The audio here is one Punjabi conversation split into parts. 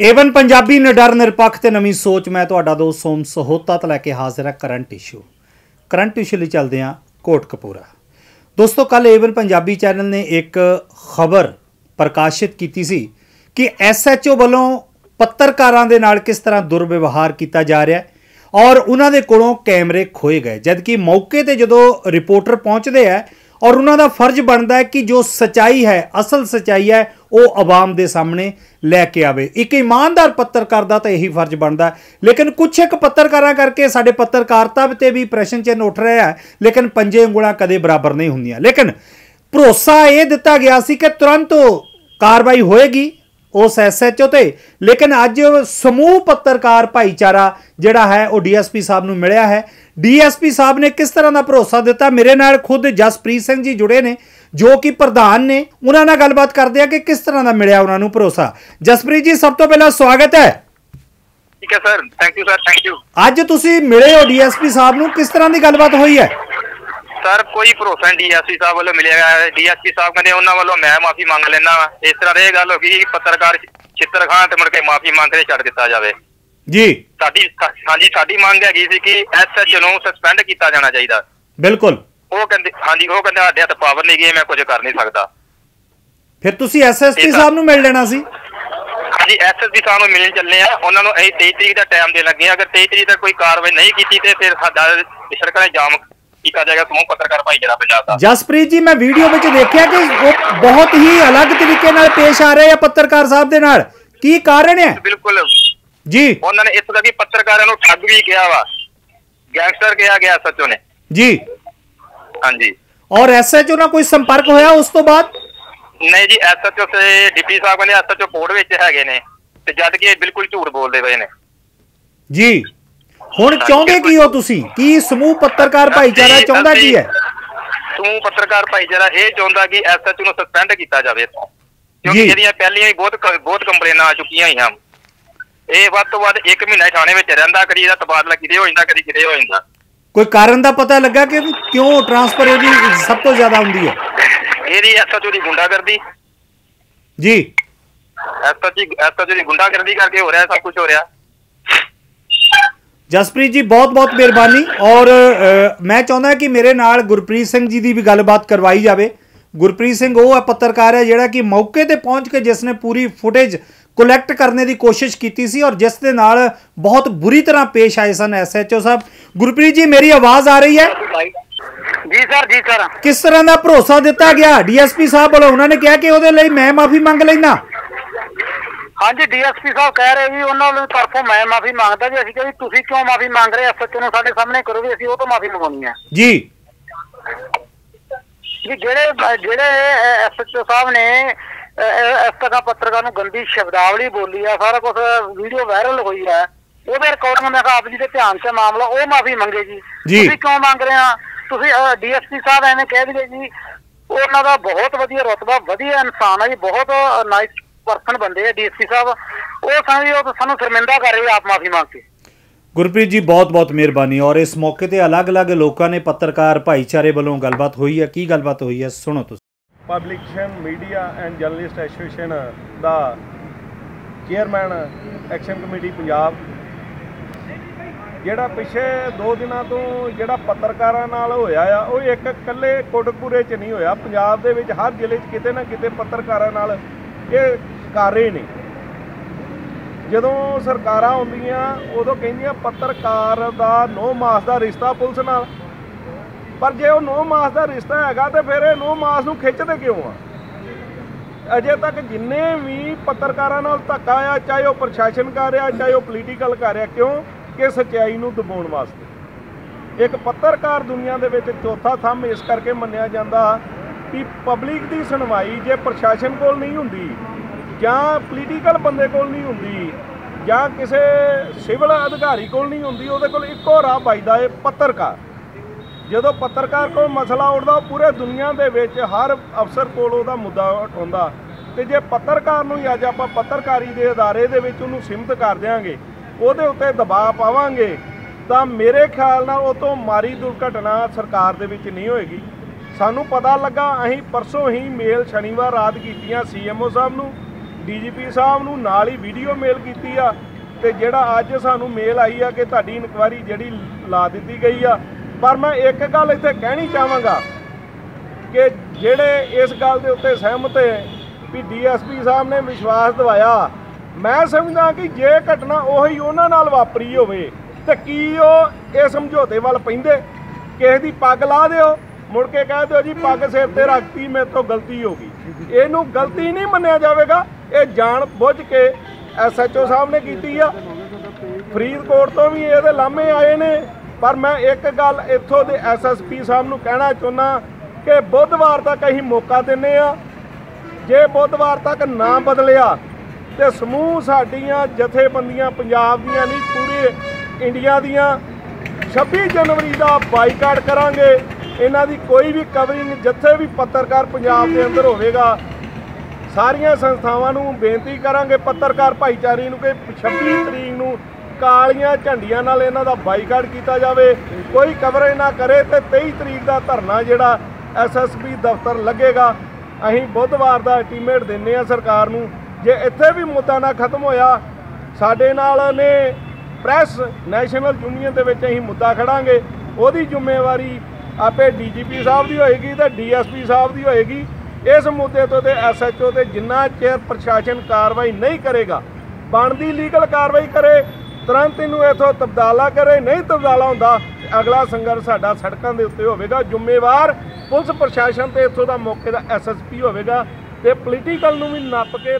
ਏਵਨ ਪੰਜਾਬੀ ਨਿਡਰ ਨਿਰਪੱਖ ਤੇ ਨਵੀਂ ਸੋਚ, ਮੈਂ ਤੁਹਾਡਾ ਦੋਸਤ ਸੋਮ ਸਹੋਤਾ ਤੋਂ ਲੈ ਕੇ ਹਾਜ਼ਰ ਹਾਂ ਕਰੰਟ ਇਸ਼ੂ। ਕਰੰਟ ਇਸ਼ੂ ਲਈ ਚੱਲਦੇ ਹਾਂ ਕੋਟ ਕਪੂਰਾ। ਦੋਸਤੋ ਕੱਲ ਏਵਨ ਪੰਜਾਬੀ ਚੈਨਲ ਨੇ ਇੱਕ ਖਬਰ ਪ੍ਰਕਾਸ਼ਿਤ ਕੀਤੀ ਸੀ ਕਿ ਐਸਐਚਓ ਵੱਲੋਂ ਪੱਤਰਕਾਰਾਂ ਦੇ ਨਾਲ ਕਿਸ ਤਰ੍ਹਾਂ ਦੁਰਵਿਵਹਾਰ ਕੀਤਾ ਜਾ ਰਿਹਾ ਹੈ ਔਰ ਉਹਨਾਂ ਦੇ ਕੋਲੋਂ ਕੈਮਰੇ ਖੋਏ ਗਏ। ਜਦਕਿ ਮੌਕੇ ਤੇ ਜਦੋਂ ਰਿਪੋਰਟਰ ਪਹੁੰਚਦੇ ਆ ਔਰ ਉਹਨਾਂ ਦਾ ਫਰਜ਼ ਬਣਦਾ ਹੈ ਕਿ ਜੋ ਸਚਾਈ ਹੈ, ਅਸਲ ਸਚਾਈ ਹੈ, ਉਹ ਆਵਾਮ ਦੇ ਸਾਹਮਣੇ ਲੈ ਕੇ ਆਵੇ। ਇੱਕ ਇਮਾਨਦਾਰ ਪੱਤਰਕਾਰ ਦਾ ਤਾਂ ਇਹੀ ਫਰਜ਼ ਬਣਦਾ ਲੇਕਿਨ ਕੁਝ ਇੱਕ ਪੱਤਰਕਾਰਾਂ ਕਰਕੇ ਸਾਡੇ ਪੱਤਰਕਾਰਤਾ ਤੇ ਵੀ ਪ੍ਰਸ਼ਨ ਚਿੰਨ੍ਹ ਉੱਠ ਰਿਹਾ ਹੈ, ਲੇਕਿਨ ਪੰਜੇ ਉਂਗਲਾਂ ਕਦੇ ਬਰਾਬਰ ਨਹੀਂ ਹੁੰਦੀਆਂ। ਲੇਕਿਨ ਭਰੋਸਾ ਇਹ ਦਿੱਤਾ ਗਿਆ ਸੀ ਕਿ ਤੁਰੰਤ ਕਾਰਵਾਈ ਹੋਏਗੀ। ਉਸ ਐਸਐਚਓ ਤੇ। ਲੇਕਿਨ ਅੱਜ ਸਮੂਹ ਪੱਤਰਕਾਰ ਭਾਈਚਾਰਾ ਜਿਹੜਾ ਹੈ ਉਹ ਡੀਐਸਪੀ ਸਾਹਿਬ ਨੂੰ ਮਿਲਿਆ ਹੈ। ਡੀਐਸਪੀ ਸਾਹਿਬ ਨੇ ਕਿਸ ਤਰ੍ਹਾਂ ਦਾ ਭਰੋਸਾ ਦਿੱਤਾ? ਮੇਰੇ ਨਾਲ ਖੁਦ ਜਸਪ੍ਰੀਤ ਸਿੰਘ ਜੀ ਜੁੜੇ ਨੇ ਜੋ ਕਿ ਪ੍ਰਧਾਨ ਨੇ। ਉਹਨਾਂ ਨਾਲ ਗੱਲਬਾਤ ਕਰਦੇ ਆ ਕਿ ਕਿਸ ਤਰ੍ਹਾਂ ਦਾ ਮਿਲਿਆ ਉਹਨਾਂ ਨੂੰ ਭਰੋਸਾ। ਜਸਪ੍ਰੀਤ ਜੀ ਸਭ ਤੋਂ ਪਹਿਲਾਂ ਸਵਾਗਤ ਹੈ। ਠੀਕ ਹੈ sir. Thank you sir thank you ਅੱਜ ਤੁਸੀਂ ਮਿਲੇ ਹੋ ਡੀਐਸਪੀ ਸਾਹਿਬ ਨੂੰ। ਕਿਸ ਤਰ੍ਹਾਂ ਦੀ ਗੱਲਬਾਤ ਹੋਈ ਹੈ? ਸਰ ਕੋਈ ਭਰੋਸਾ ਨਹੀਂ ਡੀਐਸਪੀ ਸਾਹਿਬ ਵੱਲੋਂ ਮਿਲਿਆ ਡੀਐਸਪੀ ਸਾਹਿਬ ਕਹਿੰਦੇ ਉਹਨਾਂ ਵੱਲੋਂ ਮੈਂ ਮਾਫੀ ਮੰਗ ਲੈਣਾ ਇਸ ਤਰ੍ਹਾਂ ਦੀ ਗੱਲ ਹੋ ਗਈ ਪੱਤਰਕਾਰ ਚਿੱਤਰ ਖਾਨ ਤੇ ਮੁੜ ਕੇ ਮਾਫੀ ਮੰਗ ਕੇ ਛੱਡ ਦਿੱਤਾ ਜਾਵੇ। ਜੀ। ਸਾਡੀ ਹਾਂਜੀ ਸਾਡੀ ਮੰਗ ਹੈਗੀ ਸੀ ਕਿ ਐਸਐਚ ਨੂੰ ਸਸਪੈਂਡ ਕੀਤਾ ਜਾਣਾ ਚਾਹੀਦਾ। ਬਿਲਕੁਲ। ਉਹ ਕਹਿੰਦੇ ਹਾਂਜੀ ਉਹ ਕਹਿੰਦੇ ਸਾਡੇ ਹੱਥ ਪਾਵਰ ਨਹੀਂ ਗਈ ਮੈਂ ਕੁਝ ਕਰ ਨਹੀਂ ਸਕਦਾ। ਫਿਰ ਤੁਸੀਂ ਐਸਐਸਪੀ ਸਾਹਿਬ ਨੂੰ ਮਿਲ ਲੈਣਾ ਸੀ? ਹਾਂਜੀ ਐਸਐਸਪੀ ਸਾਹਿਬ ਨੂੰ ਮਿਲਣ ਚੱਲੇ ਆ ਉਹਨਾਂ ਨੂੰ ਅਸੀਂ 23 ਤਰੀਕ ਦਾ ਟਾਈਮ ਦੇਣ ਲੱਗੇ ਆ ਅਗਰ 23 ਤਰੀਕ ਤੱਕ ਕੋਈ ਕਾਰਵਾਈ ਨਹੀਂ ਕੀਤੀ ਤੇ ਫਿਰ ਸਾਡਾ ਸੜਕਾਂ ਦੇ ਜਾਮ ਕੀਤਾ ਜਾਏਗਾ ਸਮੂਹ ਪੱਤਰਕਾਰ ਭਾਈ ਜਿਹੜਾ ਪੰਜਾਬ ਦਾ। ਜਸਪ੍ਰੀਤ ਜੀ ਮੈਂ ਵੀਡੀਓ ਵਿੱਚ ਦੇਖਿਆ ਕਿ ਉਹ ਬਹੁਤ ਹੀ ਅਲੱਗ ਤਰੀਕੇ ਨਾਲ ਪੇਸ਼ ਆ ਰਹੇ ਆ ਪੱਤਰਕਾਰ ਸਾਹਿਬ ਦੇ ਨਾਲ। ਕੀ ਕਾਰਨ ਹੈ? ਬਿਲਕੁਲ। ਜੀ। ਉਹਨਾਂ ਨੇ ਇੱਥੋਂ ਤੱਕ ਕਿ ਪੱਤਰਕਾਰਾਂ ਨੂੰ ਠੱਗ ਵੀ ਕਿਹਾ ਵਾ। ਗੈਂਗਸਟਰ ਕਿਹਾ ਗਿਆ ਸੱਚੋ ਨੇ ਜੀ। ਹਾਂਜੀ। ਔਰ ਐਸਐਚਓ ਨਾਲ ਕੋਈ ਸੰਪਰਕ ਹੋਇਆ ਉਸ ਤੋਂ ਬਾਅਦ? ਨਹੀਂ ਜੀ ਐਸਐਚਓ ਤੇ ਡਿਪਟੀ ਸਾਹਿਬ ਕਹਿੰਦੇ ਐਸਐਚਓ ਕੋਰਟ ਵਿੱਚ ਹੈਗੇ ਨੇ। ਤੇ ਜਦ ਕਿ ਇਹ ਬਿਲਕੁਲ ਝੂਠ ਬੋਲਦੇ ਪਏ ਨੇ। ਜੀ। ਹੁਣ ਚਾਹੁੰਦੇ ਕੀ ਹੋ ਤੁਸੀਂ? ਕੀ ਸਮੂਹ ਪੱਤਰਕਾਰ ਭਾਈਚਾਰਾ ਚਾਹੁੰਦਾ ਕੀ ਹੈ? ਸਮੂਹ ਪੱਤਰਕਾਰ ਭਾਈਚਾਰਾ ਇਹ ਚਾਹੁੰਦਾ ਕਿ ਐਸਐਚਓ ਨੂੰ ਸਸਪੈਂਡ ਕੀਤਾ ਜਾਵੇ। ਕਿਉਂਕਿ। ਇਹਦੀਆਂ ਪਹਿਲੀਆਂ ਹੀ ਬਹੁਤ ਬਹੁਤ ਕੰਪਲੇਨਾਂ ਆ ਚੁੱਕੀਆਂ ਹੋਈਆਂ। ਇਹ ਵੱਧ ਤੋਂ ਵੱਧ 1 ਮਹੀਨਾ ਥਾਣੇ ਵਿੱਚ ਰਹਿੰਦਾ ਕਦੀ ਇਹਦਾ ਤਬਾਦਲਾ ਕਿਤੇ ਹੋ ਜਾਂਦਾ ਕਦੀ ਕਿਤੇ ਹੋ ਜਾਂਦਾ। ਕੋਈ ਕਾਰਨ ਦਾ ਪਤਾ ਲੱਗਾ ਕਿ ਕਿਉਂ ਟਰਾਂਸਫਰ ਇਹਦੀ ਸਭ ਤੋਂ ਜ਼ਿਆਦਾ ਹੁੰਦੀ ਹੈ? ਇਹਦੀ ਐਸਐਚਓ ਦੀ ਗੁੰਡਾਗਰਦੀ। ਜੀ। ਐਸਐਚਓ ਦੀ ਗੁੰਡਾਗਰਦੀ ਕਰਕੇ ਹੋ ਰਿਹਾ ਸਭ ਕੁਝ ਹੋ ਰਿਹਾ। ਜਸਪ੍ਰੀਤ ਜੀ ਬਹੁਤ ਬਹੁਤ ਮਿਹਰਬਾਨੀ ਔਰ ਮੈਂ ਚਾਹੁੰਦਾ ਕਿ ਮੇਰੇ ਨਾਲ ਗੁਰਪ੍ਰੀਤ ਸਿੰਘ ਜੀ ਦੀ ਵੀ ਗੱਲਬਾਤ ਕਰਵਾਈ ਜਾਵੇ। ਗੁਰਪ੍ਰੀਤ ਸਿੰਘ ਉਹ ਹੈ ਪੱਤਰਕਾਰ ਹੈ ਜਿਹੜਾ ਕਿ ਮੌਕੇ ਤੇ ਪਹੁੰਚ ਕੇ ਜਿਸ ਨੇ ਪੂਰੀ ਫੁਟੇਜ ਕਲੈਕਟ ਕਰਨੇ ਦੀ ਕੋਸ਼ਿਸ਼ ਕੀਤੀ ਸੀ ਔਰ ਜਿਸ ਦੇ ਨਾਲ ਬਹੁਤ ਬੁਰੀ ਤਰ੍ਹਾਂ ਪੇਸ਼ ਆਏ ਸਨ ਐਸਐਚਓ ਸਾਹਿਬ। ਗੁਰਪ੍ਰੀਤ ਜੀ ਮੇਰੀ ਆਵਾਜ਼ ਆ ਰਹੀ ਹੈ? ਜੀ ਸਰ ਜੀ ਸਰ। ਕਿਸ ਤਰ੍ਹਾਂ ਦਾ ਭਰੋਸਾ ਦਿੱਤਾ ਗਿਆ? ਡੀਐਸਪੀ ਸਾਹਿਬ ਵੱਲੋਂ ਉਹਨਾਂ ਨੇ ਕਿਹਾ ਕਿ ਉਹਦੇ ਲਈ ਮੈਂ ਮਾਫੀ ਮੰਗ ਲੈਣਾ ਹਾਂਜੀ ਡੀਐਸਪੀ ਸਾਹਿਬ ਕਹਿ ਰਹੇ ਵੀ ਉਹਨਾਂ ਵੱਲੋਂ ਤਰਫੋਂ ਮੈਂ ਮਾਫੀ ਮੰਗਦਾ ਜੀ ਅਸੀਂ ਕਿਹਾ ਵੀ ਤੁਸੀਂ ਕਿਉਂ ਮਾਫੀ ਮੰਗ ਰਹੇ ਐਸਐਚਓ ਨੂੰ ਸਾਡੇ ਸਾਹਮਣੇ ਕਰੋ ਵੀ ਅਸੀਂ ਉਹ ਤੋਂ ਮਾਫੀ ਮੰਗਾਉਣੀ ਹੈ ਜੀ। ਵੀ ਜਿਹੜੇ ਜਿਹੜੇ ਐਸਐਚਓ ਸਾਹਿਬ ਨੇ ਇਸ ਤਰ੍ਹਾਂ ਪੱਤਰਕਾਰ ਨੂੰ ਗੰਦੀ ਸ਼ਬਦਾਵਲੀ ਬੋਲੀ ਆ ਸਾਰਾ ਕੁਝ ਵੀਡੀਓ ਵਾਇਰਲ ਹੋਈ ਹੈ ਉਹਦੇ ਰਿਕਾਰਡਿੰਗ ਮੈਂ ਕਿਹਾ ਆਪ ਜੀ ਦੇ ਧਿਆਨ 'ਚ ਮਾਮਲਾ ਉਹ ਮਾਫੀ ਮੰਗੇ ਜੀ। ਜੀ। ਤੁਸੀਂ ਕਿਉਂ ਮੰਗ ਰਹੇ ਆ? ਤੁਸੀਂ ਡੀਐਸਪੀ ਸਾਹਿਬ ਐਵੇਂ ਕਹਿ ਦਿਓ ਜੀ ਉਹਨਾਂ ਦਾ ਬਹੁਤ ਵਧੀਆ ਰਤਬਾ ਵਧੀਆ ਇਨਸਾਨ ਹੈ ਜੀ ਬਹੁਤ ਨਾਈਸ ਪਰਸਨ ਬੰਦੇ ਆ ਡੀਐਸਪੀ ਸਾਹਿਬ। ਉਹ ਉਹ ਸਾਨੂੰ ਸ਼ਰਮਿੰਦਾ ਕਰ ਰਹੇ ਆ ਆਪ ਮਾਫੀ ਮੰਗ ਕੇ। ਗੁਰਪ੍ਰੀਤ ਜੀ ਬਹੁਤ ਬਹੁਤ ਮਿਹਰਬਾਨੀ। ਔਰ ਇਸ ਮੌਕੇ ਤੇ ਅਲੱਗ-ਅਲੱਗ ਲੋਕਾਂ ਨੇ ਪੱਤਰਕਾਰ ਭਾਈਚਾਰੇ ਵੱਲੋਂ ਗੱਲਬਾਤ ਹੋਈ ਹੈ। ਕੀ ਗੱਲਬਾਤ ਹੋਈ ਹੈ? ਸੁਣੋ ਤੁਸੀਂ। Publication media and journalist association the chairman action committee Punjab. ਜਿਹੜਾ ਪਿਛੇ 2 ਦਿਨਾਂ ਤੋਂ ਜਿਹੜਾ ਪੱਤਰਕਾਰਾਂ ਨਾਲ ਹੋਇਆ ਆ ਉਹ ਇੱਕ ਇਕੱਲੇ ਕੋਟਕਪੂਰੇ 'ਚ ਨਹੀਂ ਹੋਇਆ। ਪੰਜਾਬ ਦੇ ਵਿੱਚ ਹਰ ਜ਼ਿਲ੍ਹੇ 'ਚ ਕਿਤੇ ਨਾ ਕਿਤੇ ਪੱਤਰਕਾਰਾਂ ਨਾਲ ਇਹ ਕਰ ਰਹੇ ਨੇ। ਜਦੋਂ ਸਰਕਾਰਾਂ ਆਉਂਦੀਆਂ, ਉਦੋਂ ਕਹਿੰਦੀਆਂ ਪੱਤਰਕਾਰ ਦਾ ਨੋ ਮਾਸ ਦਾ ਰਿਸ਼ਤਾ ਪੁਲਿਸ ਨਾਲ। ਪਰ ਜੇ ਉਹ ਨੋ ਮਾਸ ਦਾ ਰਿਸ਼ਤਾ ਹੈਗਾ, ਤੇ ਫਿਰ ਇਹ ਨੋ ਮਾਸ ਨੂੰ ਖਿੱਚਦੇ ਕਿਉਂ ਆ? ਅਜੇ ਤੱਕ ਜਿੰਨੇ ਵੀ ਪੱਤਰਕਾਰਾਂ ਨਾਲ ਧੱਕਾ ਆ, ਚਾਹੇ ਉਹ ਪ੍ਰਸ਼ਾਸਨ ਕਰ ਰਿਹਾ ਚਾਹੇ ਉਹ ਪੋਲੀਟੀਕਲ ਕਰ ਰਿਹਾ ਕਿਉਂ? ਕਿ ਸਚਾਈ ਨੂੰ ਦਬਾਉਣ ਵਾਸਤੇ। ਇੱਕ ਪੱਤਰਕਾਰ ਦੁਨੀਆ ਦੇ ਵਿੱਚ ਚੌਥਾ ਥੰਮ ਇਸ ਕਰਕੇ ਮੰਨਿਆ ਜਾਂਦਾ ਕਿ ਪਬਲਿਕ ਦੀ ਸੁਣਵਾਈ ਜੇ ਪ੍ਰਸ਼ਾਸਨ ਕੋਲ ਨਹੀਂ ਹੁੰਦੀ ਜਾਂ ਪੋਲੀਟੀਕਲ ਬੰਦੇ ਕੋਲ ਨਹੀਂ ਹੁੰਦੀ, ਜਾਂ ਕਿਸੇ ਸਿਵਲ ਅਧਿਕਾਰੀ ਕੋਲ ਨਹੀਂ ਹੁੰਦੀ, ਉਹਦੇ ਕੋਲ ਇੱਕੋ ਰਾਹ ਵੱਜਦਾ ਏ ਪੱਤਰਕਾਰ। ਜਦੋਂ ਪੱਤਰਕਾਰ ਕੋਲ ਮਸਲਾ ਉੱਠਦਾ ਪੂਰੇ ਦੁਨੀਆ ਦੇ ਵਿੱਚ ਹਰ ਅਫਸਰ ਕੋਲ ਉਹਦਾ ਮੁੱਦਾ ਉਠਾਉਂਦਾ। ਤੇ ਜੇ ਪੱਤਰਕਾਰ ਨੂੰ ਹੀ ਅੱਜ ਆਪਾਂ ਪੱਤਰਕਾਰੀ ਦੇ ਅਦਾਰੇ ਦੇ ਵਿੱਚ ਉਹਨੂੰ ਸੀਮਤ ਕਰ ਦਿਆਂਗੇ, ਉਹਦੇ ਉੱਤੇ ਦਬਾਅ ਪਾਵਾਂਗੇ, ਤਾਂ ਮੇਰੇ ਖਿਆਲ ਨਾਲ ਉਹ ਤੋਂ ਮਾਰੀ ਦੁਰਘਟਨਾ ਸਰਕਾਰ ਦੇ ਵਿੱਚ ਨਹੀਂ ਹੋਏਗੀ। ਸਾਨੂੰ ਪਤਾ ਲੱਗਾ, ਅਸੀਂ ਪਰਸੋਂ ਹੀ ਮੇਲ ਸ਼ਨੀਵਾਰ ਰਾਤ ਕੀਤੀਆਂ ਸੀਐਮਓ ਸਾਹਿਬ ਨੂੰ। ਡੀਜੀਪੀ ਸਾਹਿਬ ਨੂੰ ਨਾਲ ਹੀ ਵੀਡੀਓ ਮੇਲ ਕੀਤੀ ਆ ਤੇ ਜਿਹੜਾ ਅੱਜ ਸਾਨੂੰ ਮੇਲ ਆਈ ਆ ਕਿ ਤੁਹਾਡੀ ਇਨਕੁਆਇਰੀ ਜਿਹੜੀ ਲਾ ਦਿੱਤੀ ਗਈ ਆ। ਪਰ ਮੈਂ ਇੱਕ ਗੱਲ ਇੱਥੇ ਕਹਿਣੀ ਚਾਹਾਂਗਾ ਕਿ ਜਿਹੜੇ ਇਸ ਗੱਲ ਦੇ ਉੱਤੇ ਸਹਿਮਤ ਹੈ ਵੀ ਡੀਐਸਪੀ ਸਾਹਿਬ ਨੇ ਵਿਸ਼ਵਾਸ ਦਿਵਾਇਆ, ਮੈਂ ਸਮਝਦਾ ਕਿ ਜੇ ਘਟਨਾ ਉਹੀ ਉਹਨਾਂ ਨਾਲ ਵਾਪਰੀ ਹੋਵੇ ਤੇ ਕੀ ਉਹ ਇਹ ਸਮਝੌਤੇ ਵੱਲ ਪੈਂਦੇ? ਕਿਸੇ ਦੀ ਪੱਗ ਲਾ ਦਿਓ, ਮੁੜ ਕੇ ਕਹਿ ਦਿਓ ਜੀ ਪੱਗ ਸਿਰ ਤੇ ਰੱਖਤੀ, ਮੇਰੇ ਤੋਂ ਗਲਤੀ ਹੋ ਗਈ। ਇਹਨੂੰ ਗਲਤੀ ਨਹੀਂ ਮੰਨਿਆ ਜਾਵੇਗਾ। ਇਹ ਜਾਣ ਬੁੱਝ ਕੇ ਐਸਐਚਓ ਸਾਹਿਬ ਨੇ ਕੀਤੀ ਆ। ਫਰੀਦਕੋਟ ਤੋਂ ਵੀ ਇਹਦੇ ਲਾਮੇ ਆਏ ਨੇ। ਪਰ ਮੈਂ ਇੱਕ ਗੱਲ ਇੱਥੋਂ ਦੇ ਐਸਐਸਪੀ ਸਾਹਿਬ ਨੂੰ ਕਹਿਣਾ ਚਾਹੁੰਦਾ ਕਿ ਬੁੱਧਵਾਰ ਤੱਕ ਅਸੀਂ ਮੌਕਾ ਦਿੰਨੇ ਆ। ਜੇ ਬੁੱਧਵਾਰ ਤੱਕ ਨਾ ਬਦਲਿਆ ਤੇ ਸਮੂਹ ਸਾਡੀਆਂ ਜਥੇਬੰਦੀਆਂ ਪੰਜਾਬ ਦੀਆਂ ਨਹੀਂ, ਪੂਰੇ ਇੰਡੀਆ ਦੀਆਂ 26 ਜਨਵਰੀ ਦਾ ਬਾਈਕਾਟ ਕਰਾਂਗੇ। ਇਹਨਾਂ ਦੀ ਕੋਈ ਵੀ ਕਵਰਿੰਗ ਜਿੱਥੇ ਵੀ ਪੱਤਰਕਾਰ ਪੰਜਾਬ ਦੇ ਅੰਦਰ ਹੋਵੇਗਾ ਸਾਰੀਆਂ ਸੰਸਥਾਵਾਂ ਨੂੰ ਬੇਨਤੀ ਕਰਾਂਗੇ ਪੱਤਰਕਾਰ ਭਾਈਚਾਰੇ ਨੂੰ ਕਿ 26 ਤਰੀਕ ਨੂੰ ਕਾਲੀਆਂ ਝੰਡੀਆਂ ਨਾਲ ਇਹਨਾਂ ਦਾ ਬਾਈਕਾਟ ਕੀਤਾ ਜਾਵੇ। ਕੋਈ ਕਵਰੇਜ ਨਾ ਕਰੇ ਤੇ 23 ਤਰੀਕ ਦਾ ਧਰਨਾ ਜਿਹੜਾ ਐਸਐਸਪੀ ਦਫ਼ਤਰ ਲੱਗੇਗਾ। ਅਸੀਂ ਬੁੱਧਵਾਰ ਦਾ ਅਲਟੀਮੇਟ ਦਿੰਨੇ ਆ ਸਰਕਾਰ ਨੂੰ। ਜੇ ਇੱਥੇ ਵੀ ਮੁੱਦਾ ਨਾ ਖਤਮ ਹੋਇਆ, ਸਾਡੇ ਨਾਲ ਨੇ ਪ੍ਰੈਸ ਨੈਸ਼ਨਲ ਯੂਨੀਅਨ ਦੇ ਵਿੱਚ ਅਸੀਂ ਮੁੱਦਾ ਖੜਾਂਗੇ। ਉਹਦੀ ਜ਼ਿੰਮੇਵਾਰੀ ਆਪੇ ਡੀਜੀਪੀ ਸਾਹਿਬ ਦੀ ਹੋਏਗੀ ਤੇ ਡੀਐਸਪੀ ਸਾਹਿਬ ਦੀ ਹੋਏਗੀ। ਇਸ ਮੁੱਦੇ ਤੋਂ ਤੇ ਐਸਐਚਓ ਤੇ ਜਿੰਨਾ ਚਿਰ ਪ੍ਰਸ਼ਾਸਨ ਕਾਰਵਾਈ ਨਹੀਂ ਕਰੇਗਾ, ਬਣਦੀ ਲੀਗਲ ਕਾਰਵਾਈ ਕਰੇ, ਤੁਰੰਤ ਇਹਨੂੰ ਇਥੋਂ ਤਬਦਾਲਾ ਕਰੇ, ਨਹੀਂ ਤਬਦਾਲਾ ਹੁੰਦਾ, ਅਗਲਾ ਸੰਘਰਸ਼ ਸਾਡਾ ਸੜਕਾਂ ਦੇ ਉੱਤੇ ਹੋਵੇਗਾ। ਜ਼ਿੰਮੇਵਾਰ ਪੁਲਿਸ ਪ੍ਰਸ਼ਾਸਨ ਤੇ ਇਥੋਂ ਦਾ ਮੌਕੇ ਦਾ ਐਸਐਸਪੀ ਹੋਵੇਗਾ ਤੇ ਪੋਲੀਟੀਕਲ ਨੂੰ ਵੀ ਨੱਪ ਕੇ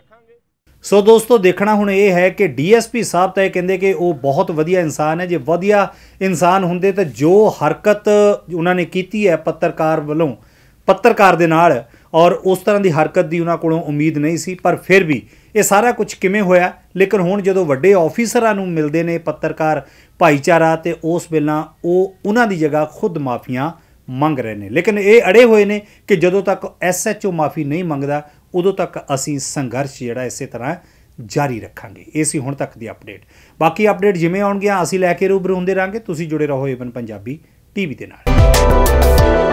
ਸੋ ਦੋਸਤੋ, ਦੇਖਣਾ ਹੁਣ ਇਹ ਹੈ ਕਿ ਡੀਐਸਪੀ ਸਾਹਿਬ ਤਾਂ ਇਹ ਕਹਿੰਦੇ ਕਿ ਉਹ ਬਹੁਤ ਵਧੀਆ ਇਨਸਾਨ ਹੈ। ਜੇ ਵਧੀਆ ਇਨਸਾਨ ਹੁੰਦੇ ਤਾਂ ਜੋ ਹਰਕਤ ਉਹਨਾਂ ਨੇ ਕੀਤੀ ਹੈ ਪੱਤਰਕਾਰ ਵੱਲੋਂ, ਪੱਤਰਕਾਰ ਦੇ ਨਾਲ ਔਰ ਉਸ ਤਰ੍ਹਾਂ ਦੀ ਹਰਕਤ ਦੀ ਉਹਨਾਂ ਕੋਲੋਂ ਉਮੀਦ ਨਹੀਂ ਸੀ, ਪਰ ਫਿਰ ਵੀ ਇਹ ਸਾਰਾ ਕੁਝ ਕਿਵੇਂ ਹੋਇਆ? ਲੇਕਿਨ ਹੁਣ ਜਦੋਂ ਵੱਡੇ ਆਫੀਸਰਾਂ ਨੂੰ ਮਿਲਦੇ ਨੇ ਪੱਤਰਕਾਰ ਭਾਈਚਾਰਾ ਤੇ ਉਸ ਵੇਲਾ ਉਹ ਉਹਨਾਂ ਦੀ ਜਗ੍ਹਾ ਖੁਦ ਮਾਫੀਆਂ ਮੰਗ ਰਹੇ ਨੇ। ਲੇਕਿਨ ਇਹ ਅੜੇ ਹੋਏ ਨੇ ਕਿ ਜਦੋਂ ਤੱਕ ਐਸਐਚਓ ਮਾਫੀ ਨਹੀਂ ਮੰਗਦਾ, ਉਦੋਂ ਤੱਕ ਅਸੀਂ ਸੰਘਰਸ਼ ਜਿਹੜਾ ਇਸੇ ਤਰ੍ਹਾਂ ਜਾਰੀ ਰੱਖਾਂਗੇ। ਇਹ ਸੀ ਹੁਣ ਤੱਕ ਦੀ ਅਪਡੇਟ। ਬਾਕੀ ਅਪਡੇਟ ਜਿਵੇਂ ਆਉਣਗੀਆਂ, ਅਸੀਂ ਲੈ ਕੇ ਰੂਬਰੂ ਹੁੰਦੇ ਰਾਂਗੇ ਤੁਸੀਂ ਜੁੜੇ ਰਹੋ ਏਵਨ ਪੰਜਾਬੀ ਟੀਵੀ ਦੇ ਨਾਲ।